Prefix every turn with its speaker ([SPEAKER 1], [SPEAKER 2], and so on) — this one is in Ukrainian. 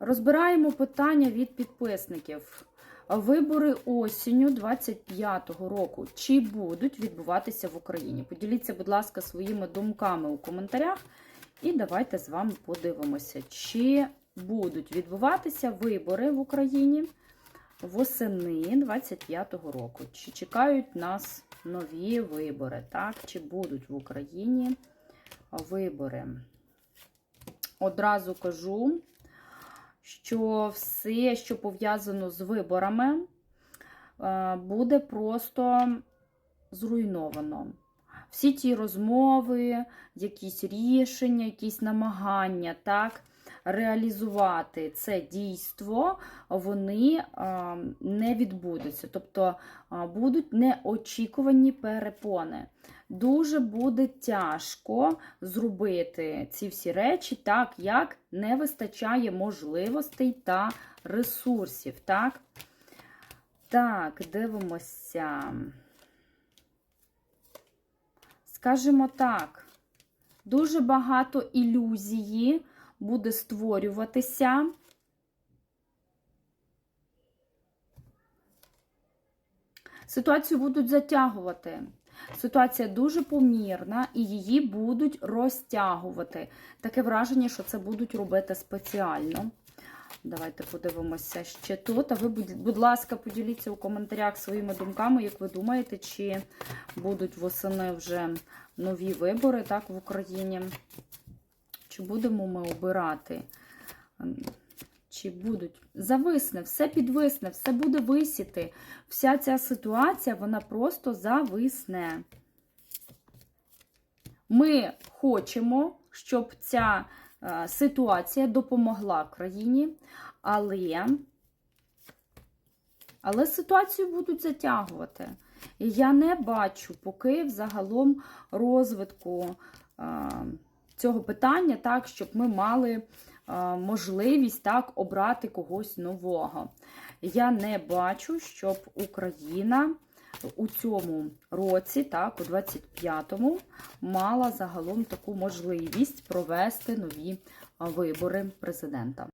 [SPEAKER 1] Розбираємо питання від підписників. Вибори осінню 25-го року чи будуть відбуватися в Україні? Поділіться, будь ласка, своїми думками у коментарях. І давайте з вами подивимося, чи будуть відбуватися вибори в Україні восени 25-го року. Чи чекають нас нові вибори? Так, чи будуть в Україні вибори? Одразу кажу, що все, що пов'язано з виборами, е, буде просто зруйновано. Всі ті розмови, якісь рішення, якісь намагання так, реалізувати це дійство, вони е, не відбудуться. Тобто е, будуть неочікувані перепони. Дуже буде тяжко зробити ці всі речі так, як не вистачає можливостей та ресурсів. Так, так дивимося. Скажімо так, дуже багато ілюзії буде створюватися. Ситуацію будуть затягувати. Ситуація дуже помірна, і її будуть розтягувати. Таке враження, що це будуть робити спеціально. Давайте подивимося ще тут. А ви, будь ласка, поділіться у коментарях своїми думками, як ви думаєте, чи будуть восени вже нові вибори так, в Україні? Чи будемо ми обирати? Чи будуть зависне, все підвисне, все буде висіти. Вся ця ситуація, вона просто зависне. Ми хочемо, щоб ця е, ситуація допомогла країні, але, але ситуацію будуть затягувати. І я не бачу поки взагалом розвитку е, цього питання, так, щоб ми мали можливість так обрати когось нового. Я не бачу, щоб Україна у цьому році, так, у 25-му, мала загалом таку можливість провести нові вибори президента.